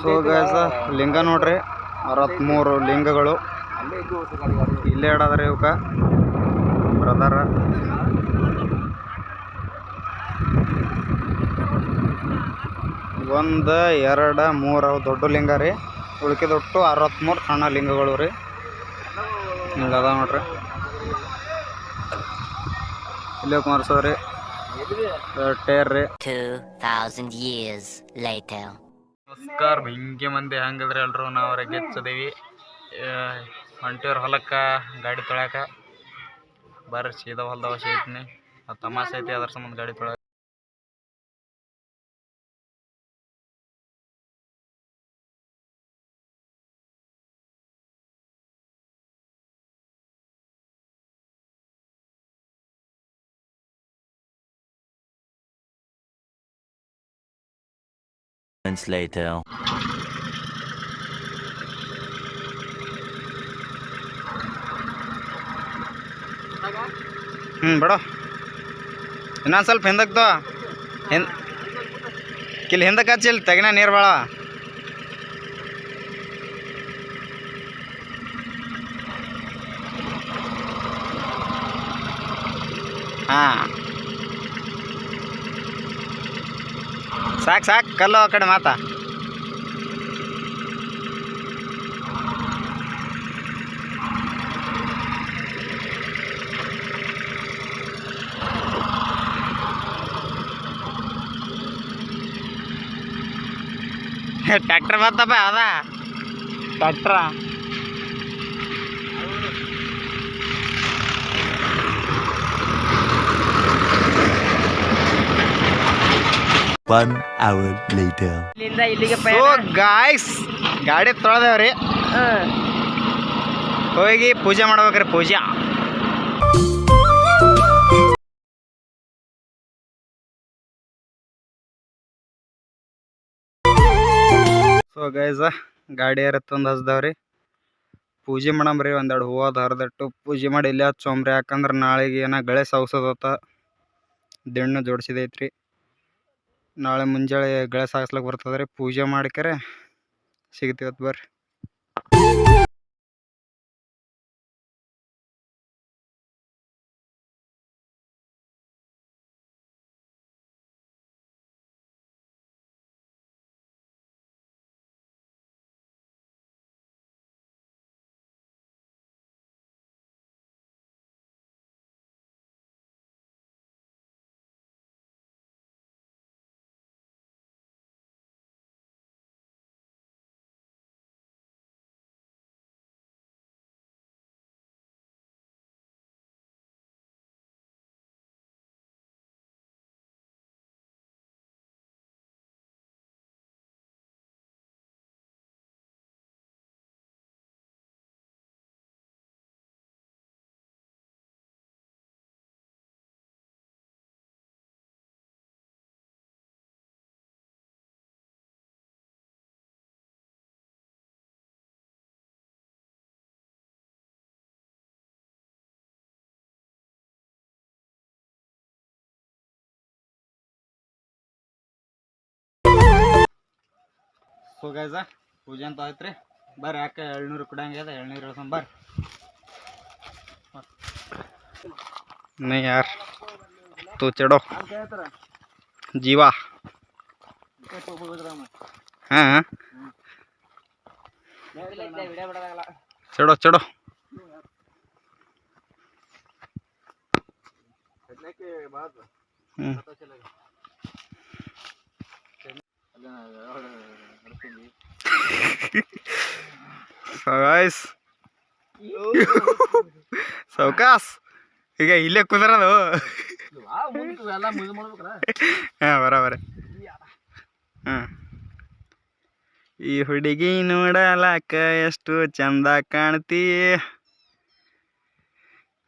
So guys ಲಿಂಗ ನೋಡ್ರಿ ಅರವತ್ಮೂರು ಲಿಂಗಗಳು. ಇಲ್ಲೇ ಇಡದ್ರಿ ಇವಕ. ಬ್ರದರ ಒಂದು ಎರಡು ಮೂರು ದೊಡ್ಡ ಲಿಂಗ ರೀ. ಉಳ್ಕಿದೊಟ್ಟು ಅರವತ್ತ್ಮೂರು ಸಣ್ಣ ಲಿಂಗಗಳು ರೀ. ಅದಾವ ನೋಡ್ರಿ. ಇಲ್ಲೇ ಕುಮಾರಸ್ವಾಮಿ ಟೇರ್ ರೀ 2,000 ಇಯರ್ಸ್ later. ನಮಸ್ಕಾರ, ಹಿಂಗೆ ಮಂದಿ ಹೆಂಗದ್ರಿ ಎಲ್ರು. ನಾವು ಗೆಚ್ಚದೀವಿ. ಹೊಂಟಿವ್ರ ಹೊಲಕ್ಕ, ಗಾಡಿ ತೊಳ್ಯಾಕ. ಬರ್ರಿ, ಸೀದಾ ಹೊಲ್ದವ ಸೇತ್ನಿ ಅದು ತಮಾಷೆ ಐತಿ, ಅದ್ರ ಸಂಬಂಧ ಗಾಡಿ ತೊಳ್ಯಾಕ. Months later. ಹ್ಞೂ ಬೇಡ. ಇನ್ನೊಂದು ಸ್ವಲ್ಪ ಹಿಂದಕ್ಕೆ ಹಿಂದ ಕಿಲ್ ಹಿಂದಕ್ಕೆ ಹಚ್ಚಿ ಇಲ್ಲಿ ತೆಗಿನ ನೀರು ಭಾಳ ಹಾಂ. ಸಾಕು ಸಾಕು ಕಲ್ಲು ಆ ಕಡೆ ಮಾತಾ. ಟ್ಯಾಕ್ಟ್ರ್ ಬರ್ತಪ್ಪ ಅದ. Tractor One hour later. ಇಲ್ಲಿಂದ ಇಲ್ಲಿಗೆ ಸೊ ಗಾಯ್ಸ್ ಗಾಡಿ ತೊಳೆದೇವ್ರಿ. ಹೋಗಿ ಪೂಜೆ ಮಾಡ್ಬೇಕ್ರಿ ಪೂಜೆ. ಸೊ ಗೈಸ ಗಾಡಿ ಯಾರ ತಂದು ಹಚ್ದವ್ರಿ ಪೂಜೆ ಮಾಡಂಬ್ರಿ ಒಂದೆರಡು ಹೂವು ಹರಿದಟ್ಟು ಪೂಜೆ ಮಾಡಿ ಇಲ್ಲೇ ಹಚ್ಚೋಂಬ್ರಿ ಯಾಕಂದ್ರೆ ನಾಳೆಗೆ ಏನೋ ಗಳೆ ಸಾವ್ಸೋದತ್ತ. ದಿಣ್ಣು ಜೋಡಿಸಿದೈತ್ರಿ. ನಾಳೆ ಮುಂಜಾನೆ ಗಳೆ ಸಾಗಿಸ್ಲಕ್ಕೆ ಬರ್ತದೆ ರೀ ಪೂಜೆ ಮಾಡ್ಕರೆ ಸಿಗ್ತೀವತ್ತು ಬರ್ರಿ. ಸೊ ಗೈಸ ಪೂಜೆ ಅಂತ ಆಯ್ತು ರೀ ಬರ್ರಿ ಯಾಕೆ ಎಳ್ನೀರು ಕುಡಂಗೆ ಅದ ಎಳ್ನೀರು ಇಳ್ಸಮ್ ಬರ್ರಿ नहीं यार तो चढ़ो जीवा हाँ चढ़ो चढ़ो हम्म So guys ಸೌಕಾಸ್ ಈಗ ಇಲ್ಲೇ ಕುದರದು ಹಾಂ ಬರೋಬರ ಹಾಂ ಈ ಹುಡುಗಿ ನೋಡಲಾಕ ಎಷ್ಟು ಚಂದ ಕಾಣ್ತೀಯ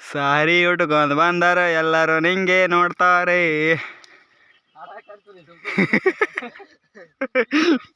ಸಾರಿ ಉಟ್ಕೊಂಡ್ ಬಂದಾರ ಎಲ್ಲರೂ ನಿಂಗೆ ನೋಡ್ತಾರೆ.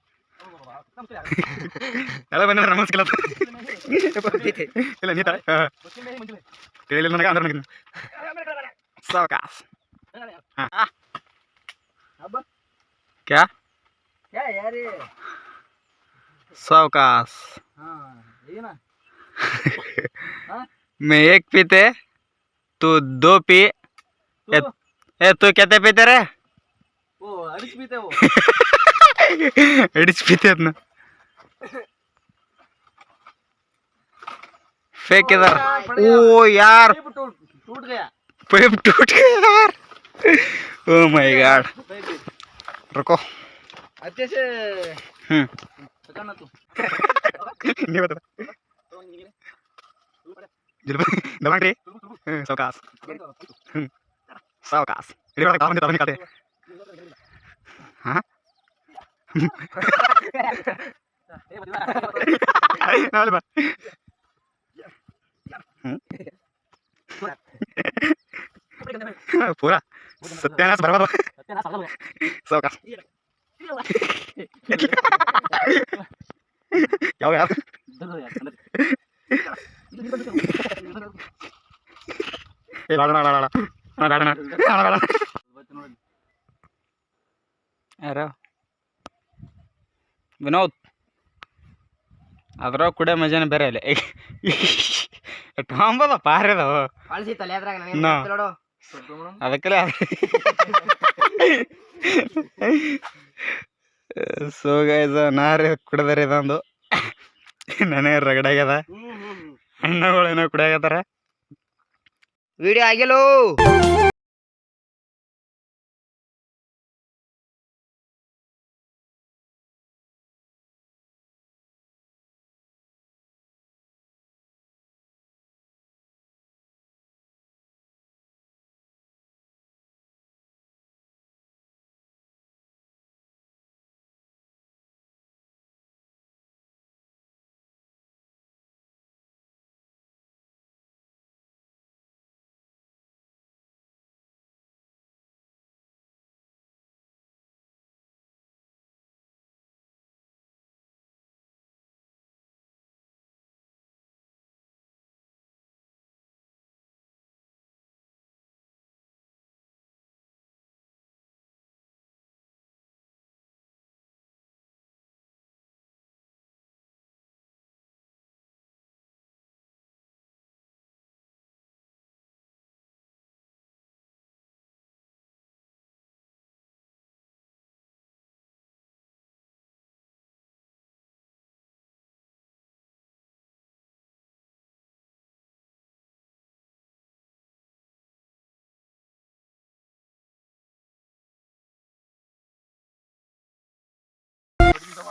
ಎಲ್ಲ ಬಂದ್ರೆ ನಮಸ್ಕಾರ ಇಲ್ಲ ನೀ ತಾಳೆ ಹಾಂ ಕೇಳಿಲ್ಲ ನನಗೆ ಅಂದ್ರೆ ನನಗೆ ಸೌಕಾಸ್ ಹಾಂ ಕ್ಯಾ ಯಾರಿ सावकाश ಹಾ ಏನ मैं एक पीते तू दो पी ए, ए तू कहते पीते रे ಓ ಅಡಿಸ್ ಬೀತೇವು अडीच पीते आहेत ना फेक इधर ओ यार ಟೂಟ್ ಗಯಾ पाइप टूट गया यार ओ माय गॉड रुको ಅತ್ಯಶ हम्म ಸಕಣ್ಣ ತು नहीं बता दबांग रे हम्म, सावकाश हम्म, सावकाश इधर वाला काम देता निकालते हाँ Nolba. पूरा। सत्यानाश बर्बाद सब का क्या हो यार ए लाडना लाडना लाडना लाडना लाडना अरे। ವಿನೋದ್ ಅದ್ರಾಗ ಕುಡಿಯೋ ಮಜಾನೆ ಬೇರೆ ಇಲ್ಲ. ಟಾಂಬದ ಪಾರಿ ಅದಾವ ಅಳಿಸಿ ತಲೆ ಅದ್ರಾಗ ನಾ. ನೋಡು. ಅದಕ್ಕೆಲ್ಲ ಸೊ ಗೈಸ ನಾರಿ ಕುಡ್ದಾರ ಇದೊಂದು. ನನಗೆ ರಗಡಾಗ್ಯದ. ಅಣ್ಣಗಳೇನೋ ಕುಡಿಯಾಗತ್ತಾರ ವಿಡಿಯೋ ಆಗಿಲ್ಲೋ.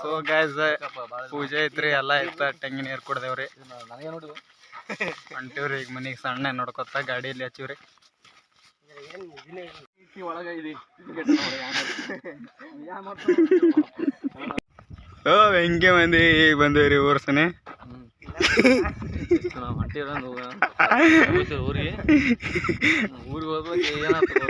ಸೊ ಗೈಸ್ ಪೂಜೆ ಐತ್ರಿ ಎಲ್ಲ ಐತ ತೆಂಗಿನ ನೀರು ಕುಡ್ದೇವ್ರಿ. ಹೊಂಟಿವ್ರಿ, ಈಗ ಮನೆಗೆ ಸಣ್ಣ ನೋಡ್ಕೊತ ಗಾಡಿಯಲ್ಲಿ ಹಚ್ಚಿವ್ರಿ. ಓ ಹೆಂಗೆ ಮಂದಿ ಈಗ ಬಂದೇವ್ರಿ ಊರ್ಸನೆ ಊರಿಗೆ ಊರಿಗೆ ಹೋದ್ರೆ ಏನಾಗ್ತದೆ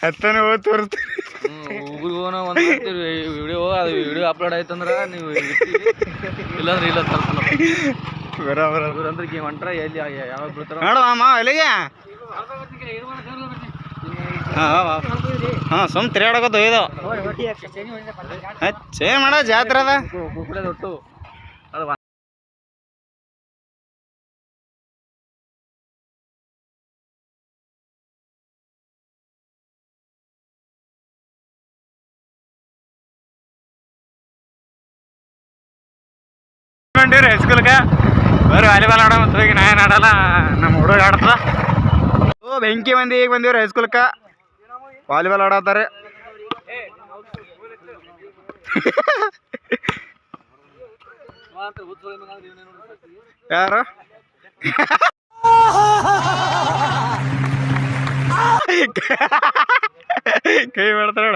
ಹತ್ತನೇ ಹೋಗಿ ತೋರಿಸ್ತೀವಿ ಊರಿಗೆ ಹೋಗೋಣ ಒಂದು ವಿಡಿಯೋ ಅದು ವಿಡಿಯೋ ಅಪ್ಲೋಡ್ ಆಯ್ತಂದ್ರೆ ನೀವು. ಇಲ್ಲಾಂದ್ರೆ ಇಲ್ಲ ಬರೋಬರ ಈಗ ಹೊಂಟ್ರ ಎಲ್ಲಿ ಯಾವಾಗ ಬಿಡ್ತಾರ ನೋಡಮ್ಮ ಮಾಮ ಎಲ್ಲಿಗೆ ಹಾಂ ಹಾಂ ಸುಮ್ ತಿರ್ಗಾಡಕೋತ ಇದು ಚೇಂಜ್ ಮಾಡ ಜಾತ್ರೆ ಅದ ಕುಕ್ಕಡೆ ಬಂದಿವ್ರಿ ಹೈಸ್ಕೂಲ್ಗೆ ಬರೀ ವಾಲಿಬಾಲ್ ಆಡೋ ಮತ್ತು ಹೋಗಿ ನಾ ಏನು ಆಡಲ್ಲ ನಮ್ಮ ಹುಡುಗ ಆಡ್ತದ. ಓ, ಬೆಂಕಿ ಮಂದಿ ಈಗ ಬಂದಿವ್ರಿ ಹೈಸ್ಕೂಲ್ಕ ವಾಲಿಬಾಲ್ ಆಡತ್ತಾರೆ ಯಾರು? ಕೈ ಮಾಡ್ತಾರ